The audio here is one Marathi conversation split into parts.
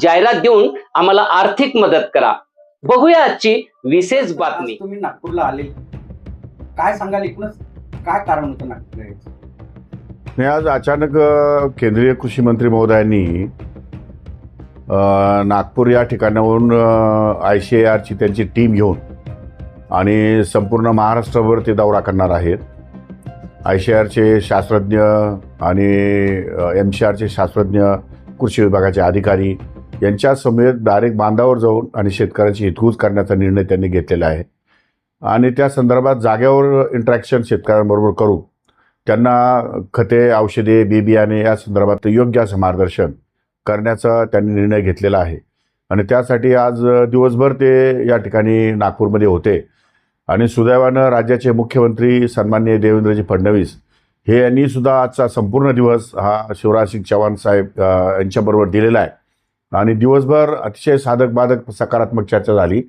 जाहिरात देऊन आम्हाला आर्थिक मदत करा. बघूया आजची विशेष बातमी. तुम्ही नागपूरला आले. काय सांगाल एकूणच? काय कारण होतं नागपूरला यायचं? नाही आज अचानक अ, केंद्रीय कृषी मंत्री महोदयांनी अ, नागपूर या ठिकाणाहून आय सी आय आरची त्यांची टीम घेऊन आणि संपूर्ण महाराष्ट्रावर ते दौरा करणार आहेत. आय सी आरचे शास्त्रज्ञ आणि एम सी आरचे शास्त्रज्ञ कृषी विभागाचे अधिकारी यांच्या समेत डायरेक्ट बांधावर जाऊन आणि शेतकऱ्यांची हितकूज करण्याचा निर्णय त्यांनी घेतलेला आहे. आणि त्या संदर्भात जागेवर इंट्रॅक्शन शेतकऱ्यांबरोबर करू त्यांना खते औषधे बी बियाणे या संदर्भात योग्य असं मार्गदर्शन करण्याचा त्यांनी निर्णय घेतलेला आहे. आणि त्यासाठी आज दिवसभर ते या ठिकाणी नागपूरमध्ये होते. आणि सुदैवानं राज्याचे मुख्यमंत्री सन्माननीय देवेंद्रजी फडणवीस हे यांनीसुद्धा आजचा संपूर्ण दिवस हा शिवराज सिंग चव्हाण साहेब यांच्याबरोबर दिलेला आहे. आणि दिवसभर अतिशय साधक बाधक सकारात्मक चर्चा झाली.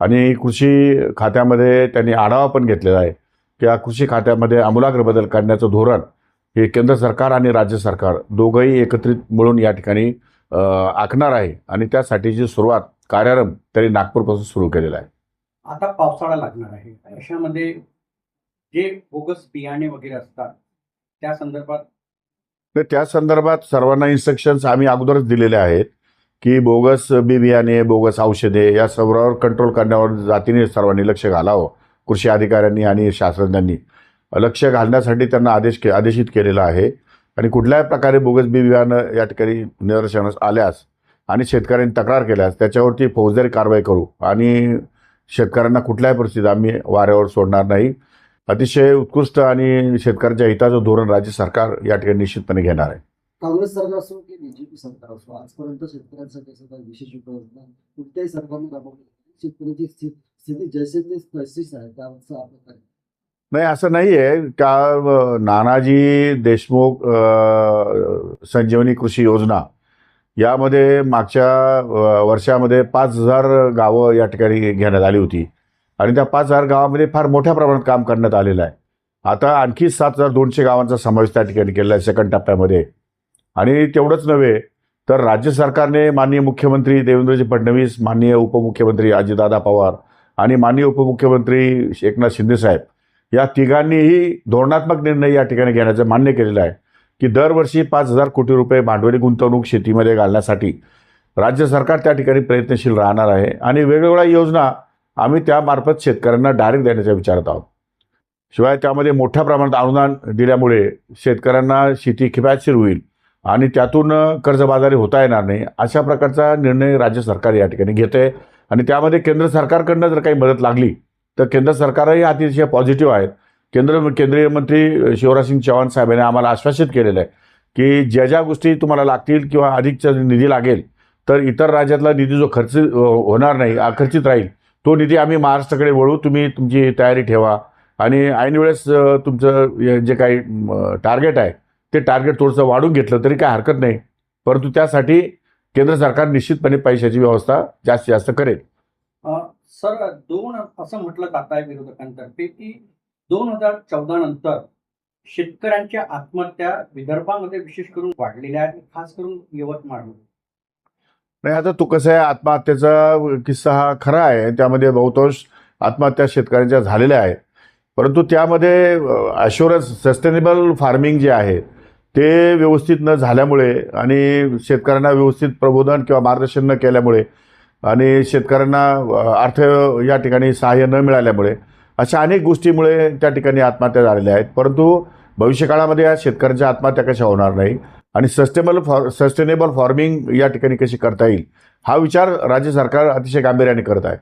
आणि कृषी खात्यामध्ये त्यांनी आढावा पण घेतलेला आहे की या कृषी खात्यामध्ये आमूलाग्र बदल करण्याचं धोरण हे केंद्र सरकार आणि राज्य सरकार दोघंही एकत्रित मिळून या ठिकाणी आखणार आहे. आणि त्यासाठीची सुरुवात कार्यारंभ त्यांनी नागपूरपासून सुरू केलेला आहे. आता पावसाळा लागणार आहे. अशामध्ये जे बोगस बियाणे वगैरे असतात त्या संदर्भात तर त्या संदर्भात सर्वांना इन्स्ट्रक्शन्स आम्ही अगोदरच दिलेले आहेत. की बोगस बी बियाणे बोगस औषधे या सर्वावर कंट्रोल करण्यावर जातीने सर्वांनी लक्ष घालावं. कृषी अधिकाऱ्यांनी आणि शास्त्रज्ञांनी लक्ष घालण्यासाठी त्यांना आदेश के आदेशित केलेला आहे. आणि कुठल्याही प्रकारे बोगस बी बियाणं या ठिकाणी निदर्शनास आल्यास आणि शेतकऱ्यांनी तक्रार केल्यास त्याच्यावरती फौजदारी कारवाई करू. आणि शेतकऱ्यांना कुठल्याही परिस्थितीत आम्ही वाऱ्यावर सोडणार नाही. अतिशय उत्कृष्ट आणि शेतकऱ्यांच्या हिताचं धोरण राज्य सरकार या ठिकाणी निश्चितपणे घेणार आहे. काँग्रेस सरकार असो की बीजेपी सरकार असो आजपर्यंत शेतकऱ्यांसाठी असं काही विशेष उपाययोजना कुठल्याही सरकारने राबवली नाही. शेतकऱ्याची स्थिती जैसे ते तशीच आहे. त्यावरचं आपण नाही असं नाही आहे का नानाजी देशमुख संजीवनी कृषी योजना यामध्ये मागच्या वर्षामध्ये पाच हजार गावं या ठिकाणी घेण्यात आली होती. आणि त्या पाच हजार गावामध्ये फार मोठ्या प्रमाणात काम करण्यात आलेलं आहे. आता आणखी सात हजार दोनशे गावांचा समावेश त्या ठिकाणी केलेला आहे सेकंड टप्प्यामध्ये. आणि तेवढंच नव्हे तर राज्य सरकारने माननीय मुख्यमंत्री देवेंद्रजी फडणवीस माननीय उपमुख्यमंत्री अजितदादा पवार आणि माननीय उपमुख्यमंत्री एकनाथ शिंदेसाहेब या तिघांनीही धोरणात्मक निर्णय या ठिकाणी घेण्याचं मान्य केलेलं आहे की दरवर्षी पाच हजार कोटी रुपये भांडवली गुंतवणूक शेतीमध्ये घालण्यासाठी राज्य सरकार त्या ठिकाणी प्रयत्नशील राहणार आहे आणि वेगवेगळ्या योजना आम्ही त्यामार्फत शेतकऱ्यांना डायरेक्ट देण्याचा विचारत आहोत. शिवाय त्यामध्ये मोठ्या प्रमाणात अनुदान दिल्यामुळे शेतकऱ्यांना शेती किफायतशीर होईल. आणि त्यातून कर्जबाजारी होता येणार नाही. अशा प्रकारचा निर्णय राज्य सरकार या ठिकाणी घेते आणि त्यामध्ये केंद्र सरकारकडनं जर काही मदत लागली तर केंद्र सरकारही अतिशय पॉझिटिव्ह आहेत. केंद्र केंद्रीय मंत्री शिवराजसिंग चव्हाण साहेबांनी आम्हाला आश्वासित केलेलं आहे की ज्या ज्या गोष्टी तुम्हाला लागतील किंवा अधिकचा निधी लागेल तर इतर राज्यातला निधी जो खर्च होणार नाही आखर्चित राहील तो निधी आम्ही महाराष्ट्राकडे वळू तुम्ही तुमची तयारी ठेवा. आणि ऐनवेळेस तुमचं जे काही टार्गेट आहे ते टार्गेट थोडंसं वाढून घेतलं तरी काय हरकत नाही. परंतु त्यासाठी केंद्र सरकार निश्चितपणे पैशाची व्यवस्था जास्तीत जास्त करेल. सर दोन असं म्हटलं जात आहे विरोधकांतर्फे की दोन हजार चौदा नंतर शेतकऱ्यांच्या आत्महत्या विदर्भामध्ये विशेष करून वाढलेल्या आहेत खास करून यवतमाळमध्ये नाही आता तू कसं आहे आत्महत्येचा किस्सा हा खरा आहे. त्यामध्ये बहुतांश आत्महत्या शेतकऱ्यांच्या झालेल्या आहेत. परंतु त्यामध्ये अशुरन्स सस्टेनेबल फार्मिंग जे आहे ते व्यवस्थित न झाल्यामुळे आणि शेतकऱ्यांना व्यवस्थित प्रबोधन किंवा मार्गदर्शन न केल्यामुळे आणि शेतकऱ्यांना अर्थ या ठिकाणी सहाय्य न मिळाल्यामुळे अशा अनेक गोष्टीमुळे त्या ठिकाणी आत्महत्या झालेल्या आहेत. परंतु भविष्यकाळामध्ये या शेतकऱ्यांच्या आत्महत्या कशा होणार नाही आणि सस्टेबल फॉर सस्टेनेबल फार्मिंग या ठिकाणी कशी करता येईल हा विचार राज्य सरकार अतिशय गांभीर्याने करत आहे.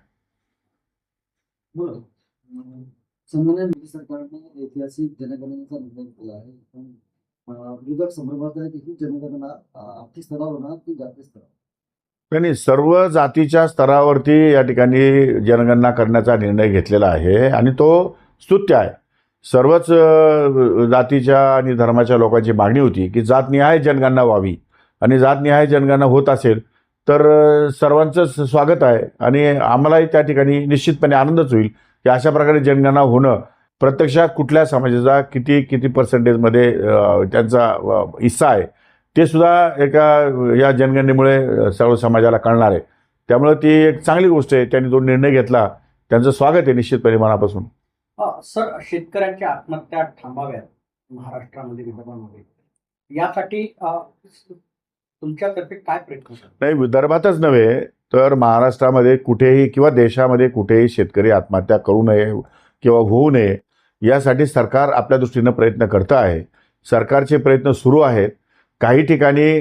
हो. सरकारने ऐतिहासिक जनगणनेचा निर्णय केला आहे. पण विरोधक संभ्रमात आहे की ही जनगणना आर्थिक स्तरावर होणार की स्तरावर. सर्व जातीच्या स्तरावरती या ठिकाणी जनगणना करण्याचा निर्णय घेतलेला आहे आणि तो स्तुत्य आहे. सर्वच जातीच्या आणि धर्माच्या लोकांची मागणी होती की जातनिहाय जनगणना व्हावी. आणि जातनिहाय जनगणना होत असेल तर सर्वांचं सर्वांचंच स्वागत आहे. आणि आम्हालाही त्या ठिकाणी निश्चितपणे आनंदच होईल की अशा प्रकारे जनगणना होणं प्रत्यक्षात कुठल्या समाजाचा किती किती पर्सेंटेजमध्ये त्यांचा हिस्सा आहे ते सुद्धा एका या जनगणनेमुळे सर्व समाजाला कळणार आहे. त्यामुळे ती एक चांगली गोष्ट आहे त्यांनी तो निर्णय घेतला त्यांचं स्वागत आहे निश्चितपणे मनापासून. सर शेतकऱ्यांच्या आत्महत्या थांबाव्यात महाराष्ट्रामध्ये विदर्भामध्ये. यासाठी तुमच्यातर्फे काय प्रयत्न? नाही विदर्भातच नव्हे तर महाराष्ट्रामध्ये कुठेही किंवा देशामध्ये कुठेही शेतकरी आत्महत्या करू नये किंवा होऊ नये यासाठी सरकार आपल्या दृष्टीनं प्रयत्न करतं आहे. सरकारचे प्रयत्न सुरू आहेत. काही ठिकाणी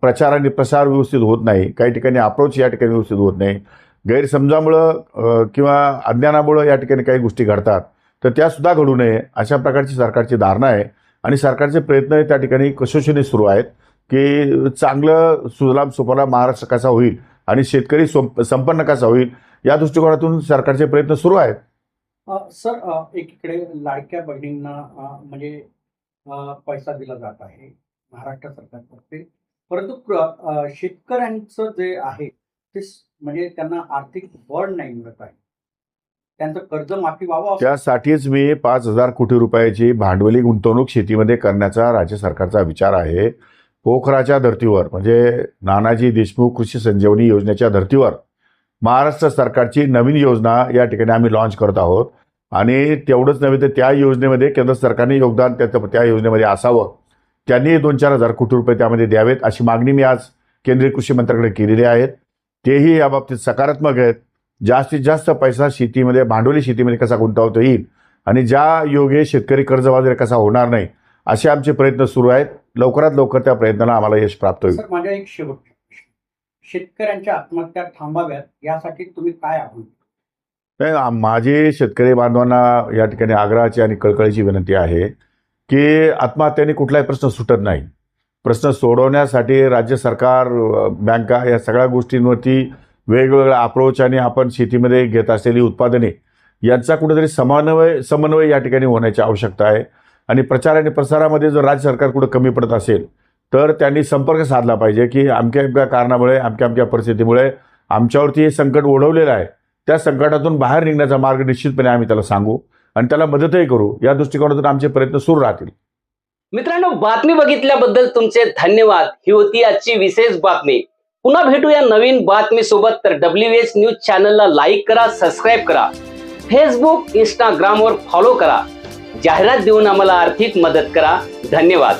प्रचार आणि प्रसार व्यवस्थित होत नाही. काही ठिकाणी अप्रोच या ठिकाणी व्यवस्थित होत नाही. गैरसमजामुळं किंवा अज्ञानामुळं या ठिकाणी काही गोष्टी घडतात. तर त्यासुद्धा घडू नये अशा प्रकारची सरकारची धारणा आहे. आणि सरकारचे प्रयत्न त्या ठिकाणी कसोशीने सुरू आहेत की चांगलं सुजलाम सुफलाम महाराष्ट्र कसा होईल आणि शेतकरी सोप संपन्न कसा होईल या दृष्टिकोनातून सरकारचे प्रयत्न सुरू आहेत. सर एकीकडे लाडक्या बहिणींना म्हणजे पैसा दिला जात आहे महाराष्ट्र सरकारतर्फे. परंतु शेतकऱ्यांचं जे आहे ते म्हणजे त्यांना आर्थिक बळ नाही मिळत आहे. त्यांचं कर्ज माफी व्हावं त्यासाठीच मी पाच हजार कोटी रुपयाची भांडवली गुंतवणूक शेतीमध्ये करण्याचा राज्य सरकारचा विचार आहे. पोखराच्या धर्तीवर म्हणजे नानाजी देशमुख कृषी संजीवनी योजनेच्या धर्तीवर महाराष्ट्र सरकारची नवीन योजना या ठिकाणी आम्ही लॉन्च करत आहोत. आणि तेवढंच नव्हे तर त्या योजनेमध्ये केंद्र सरकारने योगदान त्या त्या योजनेमध्ये असावं. त्यांनी दोन चार हजार कोटी रुपये त्यामध्ये द्यावेत अशी मागणी मी आज केंद्रीय कृषी मंत्र्याकडे केलेली आहेत तेही याबाबतीत सकारात्मक आहेत. जास्तीत जास्त पैसा शेतीमध्ये भांडवली शेतीमध्ये कसा गुंतवता येईल? आणि ज्या योगे शेतकरी कर्जबाजारी कसा होणार नाही? असे आमचे प्रयत्न सुरू आहेत. लवकरात लवकर त्या प्रयत्नाला आम्हाला यश प्राप्त होईल. माझ्या एक शेवट शेतकऱ्यांच्या आत्महत्या थांबाव्यात यासाठी तुम्ही काय आव्हान? नाही, माझी शेतकरी बांधवांना या ठिकाणी आग्रहाची आणि कळकळीची विनंती आहे की आत्महत्याने कुठलाही प्रश्न सुटत नाही. प्रश्न सोडवण्यासाठी राज्य सरकार बँका या सगळ्या गोष्टींवरती वेगवेगळ्या अप्रोच आणि आपण शेतीमध्ये घेत असलेली उत्पादने यांचा कुठेतरी समन्वय समन्वय या ठिकाणी होण्याची आवश्यकता आहे. आणि प्रचार आणि प्रसारामध्ये जर राज्य सरकार कुठं कमी पडत असेल तर त्यांनी संपर्क साधला पाहिजे की अमक्या अमक्या कारणामुळे अमक्या अमक्या परिस्थितीमुळे आमच्यावरती हे संकट ओढवलेलं आहे. त्या संकटातून बाहेर निघण्याचा मार्ग निश्चितपणे आम्ही त्याला सांगू आणि त्याला मदतही करू. या दृष्टिकोनातून आमचे प्रयत्न सुरू राहतील. मित्रांनो बातमी बघितल्याबद्दल तुमचे धन्यवाद. ही होती आजची विशेष बातमी. पुन्हा भेटूया नवीन बातमी सोबत तर डब्ल्यू एच न्यूज चॅनलला लाईक करा सबस्क्राईब करा. फेसबुक इंस्टाग्रामवर फॉलो करा. जाहिरात देऊन आम्हाला आर्थिक मदत करा. धन्यवाद.